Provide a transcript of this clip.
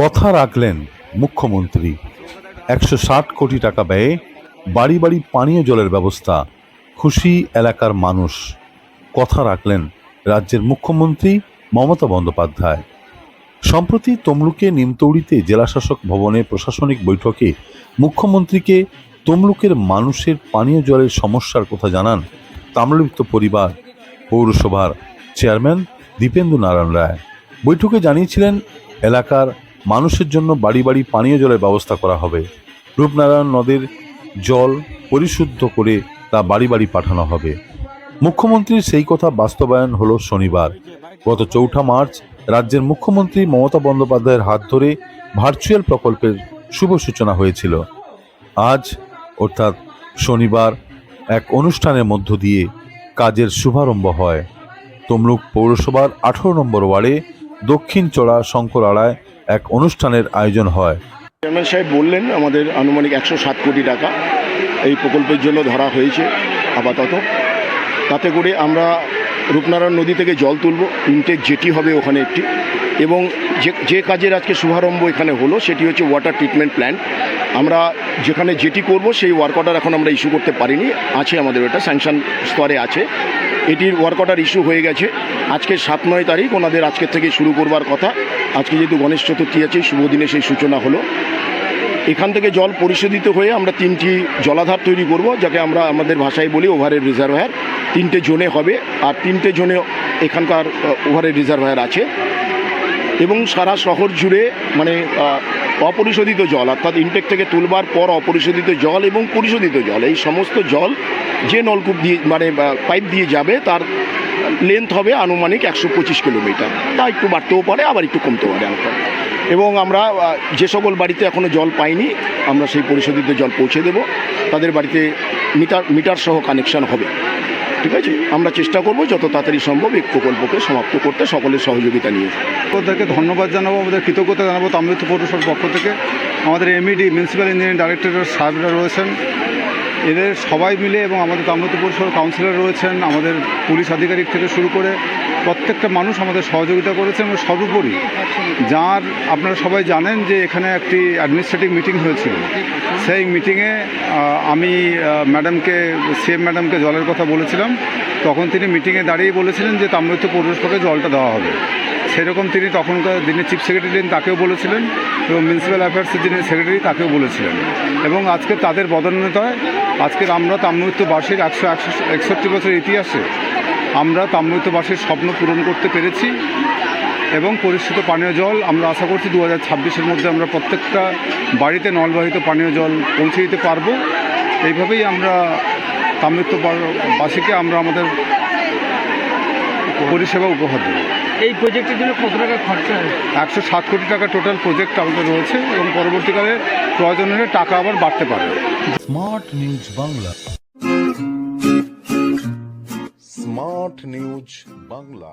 কথা রাখলেন মুখ্যমন্ত্রী। একশো ষাট কোটি টাকা ব্যয়ে বাড়ি বাড়ি পানীয় জলের ব্যবস্থা, খুশি এলাকার মানুষ। কথা রাখলেন রাজ্যের মুখ্যমন্ত্রী মমতা বন্দ্যোপাধ্যায়। সম্প্রতি তমলুকে নিমতৌড়িতে জেলাশাসক ভবনে প্রশাসনিক বৈঠকে মুখ্যমন্ত্রীকে তমলুকের মানুষের পানীয় জলের সমস্যার কথা জানান তাম্রলিপ্ত পরিবার, পৌরসভার চেয়ারম্যান দীপেন্দু নারায়ণ রায়। বৈঠকে জানিয়েছিলেন, এলাকার মানুষের জন্য বাড়ি বাড়ি পানীয় জলের ব্যবস্থা করা হবে। রূপনারায়ণ নদের জল পরিশুদ্ধ করে তা বাড়ি বাড়ি পাঠানো হবে। মুখ্যমন্ত্রীর সেই কথা বাস্তবায়ন হলো শনিবার। গত চৌঠা মার্চ রাজ্যের মুখ্যমন্ত্রী মমতা বন্দ্যোপাধ্যায়ের হাত ধরে ভার্চুয়াল প্রকল্পের শুভ সূচনা হয়েছিল। আজ, অর্থাৎ শনিবার, এক অনুষ্ঠানের মধ্য দিয়ে কাজের শুভারম্ভ হয়। তমলুক পৌরসভার আঠারো নম্বর ওয়ার্ডে দক্ষিণ চড়া শঙ্কর আড়ায় এক অনুষ্ঠানের আয়োজন হয়। চেয়ারম্যান সাহেব বললেন, আমাদের আনুমানিক একশো সাত কোটি টাকা এই প্রকল্পের জন্য ধরা হয়েছে আপাতত। তাতে করে আমরা রূপনারায়ণ নদী থেকে জল তুলব, ইনটেক জেটি হবে ওখানে একটি, এবং যে যে কাজের আজকে শুভারম্ভ এখানে হলো, সেটি হচ্ছে ওয়াটার ট্রিটমেন্ট প্ল্যান্ট আমরা যেখানে যেটি করব, সেই ওয়ার্ক অর্ডার এখন আমরা ইস্যু করতে পারিনি। আছে আমাদের ওটা স্যাংশন স্তরে আছে। এটির ওয়ার্ক অর্ডার ইস্যু হয়ে গেছে। আজকে সাত নয় তারিখ, ওনাদের আজকের থেকে শুরু করবার কথা। আজকে যেহেতু গণেশ চতুর্থী আছে, শুভ দিনে সেই সূচনা হলো। এখান থেকে জল পরিশোধিত হয়ে আমরা তিনটি জলাধার তৈরি করব, যাকে আমরা আমাদের ভাষায় বলি ওভারের রিজার্ভায়ার তিনটে জোনে হবে, আর তিনটে জোনে এখানকার ওভারের রিজার্ভায়ার আছে। এবং সারা শহর জুড়ে মানে অপরিশোধিত জল, অর্থাৎ ইনটেক থেকে তুলবার পর অপরিশোধিত জল এবং পরিশোধিত জল, এই সমস্ত জল যে নলকূপ দিয়ে মানে পাইপ দিয়ে যাবে, তার লেন্থ হবে আনুমানিক একশো পঁচিশ কিলোমিটার। তা একটু বাড়তেও পারে, আবার একটু কমতে পারে হালকা। এবং আমরা যে সকল বাড়িতে এখনও জল পাইনি, আমরা সেই পরিশোধিত জল পৌঁছে দেব। তাদের বাড়িতে মিটার মিটার সহ কানেকশন হবে। ঠিক আছে? আমরা চেষ্টা করব যত তাড়াতাড়ি সম্ভব এই প্রকল্পকে সমাপ্ত করতে সকলের সহযোগিতা নিয়ে। ওদেরকে ধন্যবাদ জানাব, আমাদের কৃতজ্ঞতা জানাব তামিলনাড়ু পৌরসভার পক্ষ থেকে। আমাদের এমইডি মিউনিসিপ্যাল ইঞ্জিনিয়ারিং ডাইরেক্টরের সাহেবরা রয়েছেন। এদের সবাই মিলে এবং আমাদের তামিলনাড়ু পৌরসভার কাউন্সিলর রয়েছেন, আমাদের পুলিশ আধিকারিক থেকে শুরু করে প্রত্যেকটা মানুষ আমাদের সহযোগিতা করেছেন এবং সর্বোপরি যার, আপনারা সবাই জানেন যে এখানে একটি অ্যাডমিনিস্ট্রেটিভ মিটিং হয়েছিল। সেই মিটিংয়ে আমি ম্যাডামকে সিএম ম্যাডামকে জলের কথা বলেছিলাম। তখন তিনি মিটিংয়ে দাঁড়িয়ে বলেছিলেন যে তাম্রলিপ্ত পৌরসভাকে জলটা দেওয়া হবে। সেরকম তিনি তখনকার যিনি চিফ সেক্রেটারি তাকেও বলেছিলেন এবং মিউনিসিপ্যাল অ্যাফেয়ার্সের যিনি সেক্রেটারি তাকেও বলেছিলেন। এবং আজকে তাদের বদন্যতায় আজকের আমরা তাম্রলিপ্তবাসীর একশো একশো একষট্টি বছরের ইতিহাসে আমরা তাম্রলিপ্তবাসীর স্বপ্ন পূরণ করতে পেরেছি এবং পরিষ্কৃত পানীয় জল আমরা আশা করছি দু হাজার ছাব্বিশের মধ্যে আমরা প্রত্যেকটা বাড়িতে নলবাহিত পানীয় জল পৌঁছে দিতে পারব। এইভাবেই আমরা তাম্রলিপ্তবাসীকে আমরা আমাদের পরিষেবা উপহার দেবে। এই প্রজেক্টের জন্য কত টাকা খরচা হয়? একশো সাত কোটি টাকা টোটাল প্রজেক্ট আমাদের রয়েছে এবং পরবর্তীকালে প্রয়োজন হলে টাকা আবার বাড়তে পারে। Smart news Bangla smart news Bangla